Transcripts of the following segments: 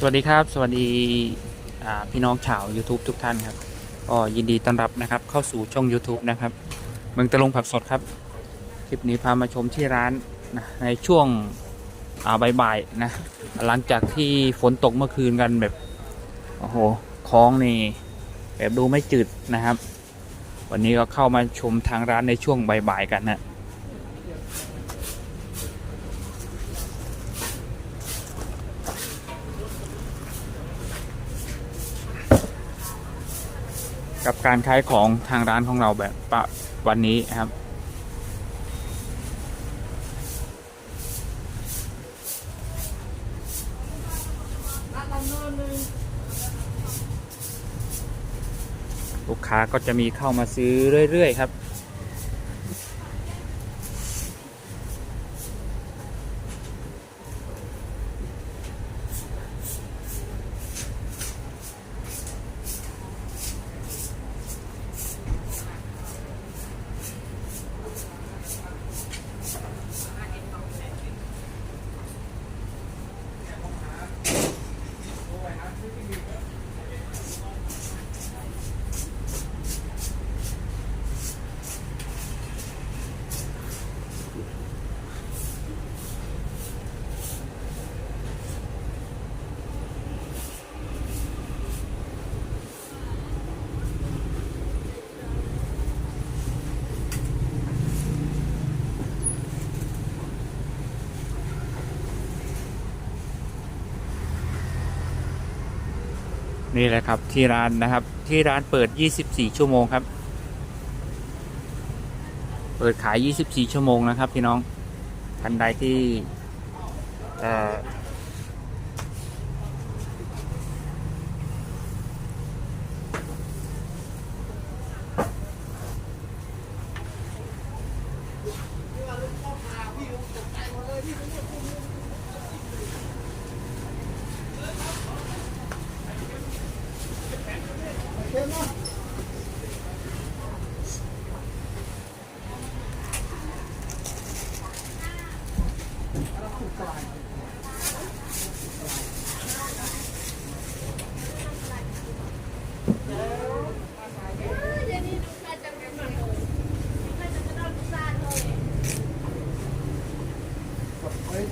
สวัสดีครับ สวัสดีพี่น้องชาว YouTube ทุกท่านครับก็ยินดีต้อนรับนะครับ เข้าสู่ช่อง YouTube นะครับ เมืองตะลงผักสดครับ คลิปนี้พามาชมที่ร้านนะในช่วงบ่ายๆนะ หลังจากที่ฝนตกเมื่อคืนกันแบบ โอ้โหคลองนี่ แบบดูไม่จืดนะครับ วันนี้ก็เข้ามาชมทางร้านในช่วงบ่ายๆกันนะกับการขายของทางร้านของเราแบบปะวันนี้ครับ ลูกค้าก็จะมีเข้ามาซื้อเรื่อยๆครับ นี่แหละครับที่ร้านนะครับ ที่ร้านเปิด 24 ชั่วโมงครับ เปิดขาย 24 ชั่วโมงนะครับ พี่น้องท่านใดที่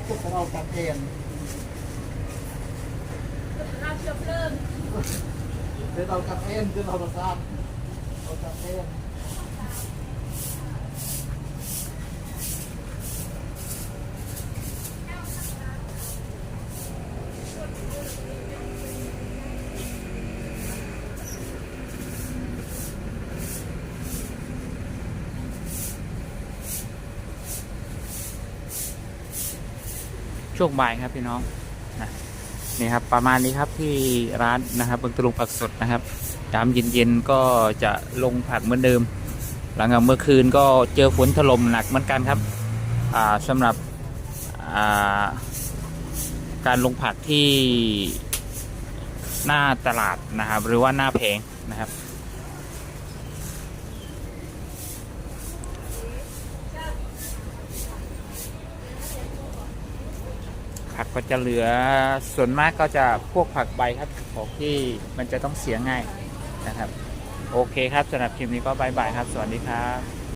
เอ่อเฮ้ยพวกเราตัดเองเดี๋ยวเราตัดเองเดี๋ยวเราประสานเราตัดเอง ช่วงบ่ายครับพี่น้องนะนี่ครับประมาณนี้ครับที่ร้านนะครับเบิงตะลุงผักสดนะครับยามเย็นๆก็จะลงผักเหมือนเดิม หลังจากเมื่อคืนก็เจอฝนถล่มหนักเหมือนกันครับอ่าสำหรับอ่าการลงผักที่หน้าตลาดนะครับ หรือว่าหน้าแผงนะครับ ก็จะเหลือส่วนมากก็จะพวกผักใบครับของที่มันจะต้องเสียง่ายนะครับ โอเคครับสำหรับคลิปนี้ก็บายบายครับ สวัสดีครับ